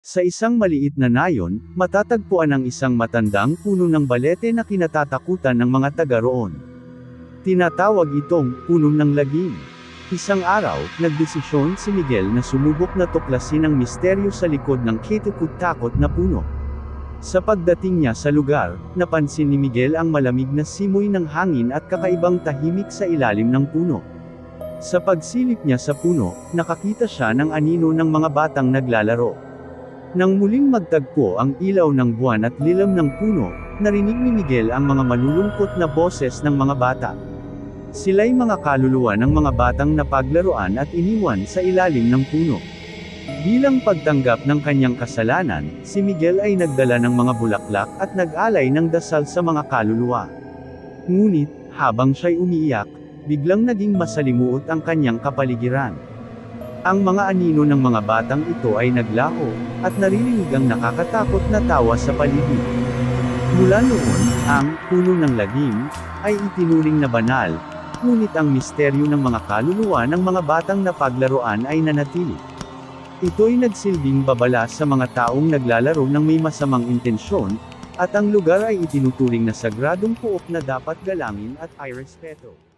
Sa isang maliit na nayon, matatagpuan ang isang matandang puno ng balete na kinatatakutan ng mga taga roon. Tinatawag itong puno ng lagim. Isang araw, nagdesisyon si Miguel na sumubok na tuklasin ang misteryo sa likod ng kitukut-takot na puno. Sa pagdating niya sa lugar, napansin ni Miguel ang malamig na simoy ng hangin at kakaibang tahimik sa ilalim ng puno. Sa pagsilip niya sa puno, nakakita siya ng anino ng mga batang naglalaro. Nang muling magtagpo ang ilaw ng buwan at lilam ng puno, narinig ni Miguel ang mga malulungkot na boses ng mga bata. Sila'y mga kaluluwa ng mga batang napaglaruan at iniwan sa ilalim ng puno. Bilang pagtanggap ng kanyang kasalanan, si Miguel ay nagdala ng mga bulaklak at nag-alay ng dasal sa mga kaluluwa. Ngunit, habang siya'y umiiyak, biglang naging masalimuot ang kanyang kapaligiran. Ang mga anino ng mga batang ito ay naglaho, at naririnig ang nakakatakot na tawa sa paligid. Mula noon, ang puno ng lagim ay itinuring na banal, ngunit ang misteryo ng mga kaluluwa ng mga batang napaglaruan ay nanatili. Ito'y nagsilbing babala sa mga taong naglalaro ng may masamang intensyon, at ang lugar ay itinuturing na sagradong puok na dapat galangin at ay respeto.